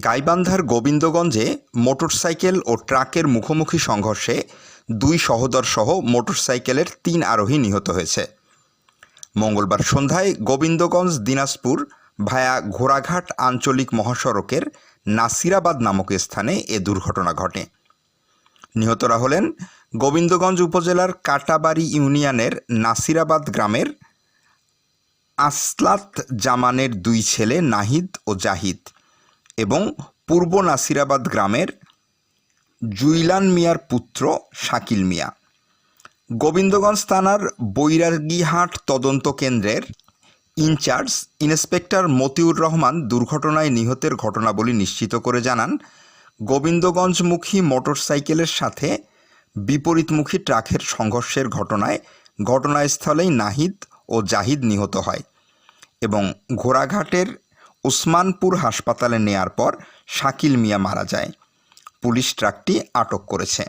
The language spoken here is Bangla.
গাইবান্ধার গোবিন্দগঞ্জে মোটরসাইকেল ও ট্রাকের মুখোমুখি সংঘর্ষে দুই সহোদরসহ মোটরসাইকেলের তিন আরোহী নিহত হয়েছে। মঙ্গলবার সন্ধ্যায় গোবিন্দগঞ্জ, দিনাজপুর ভায়া ঘোড়াঘাট আঞ্চলিক মহাসড়কের নাসিরাবাদ নামক স্থানে এ দুর্ঘটনা ঘটে। নিহতরা হলেন গোবিন্দগঞ্জ উপজেলার কাটাবাড়ি ইউনিয়নের নাসিরাবাদ গ্রামের আসলাত জামানের দুই ছেলে নাহিদ ও জাহিদ। এবং পূর্ব নাসিরাবাদ গ্রামের জুইলান মিয়ার পুত্র শাকিল মিয়া। গোবিন্দগঞ্জ থানার বৈরাগীহাট তদন্ত কেন্দ্রের ইনচার্জ ইন্সপেক্টর মতিউর রহমান দুর্ঘটনায় নিহতের ঘটনাবলী নিশ্চিত করে জানান, গোবিন্দগঞ্জমুখী মোটরসাইকেলের সাথে বিপরীতমুখী ট্রাকের সংঘর্ষের ঘটনায় ঘটনাস্থলেই নাহিদ ও জাহিদ নিহত হয় এবং ঘোড়াঘাটের ওসমানপুর হাসপাতালে নেয়ার পর শাকিল মিয়া মারা যায়। পুলিশ ট্রাকটি আটক করেছে।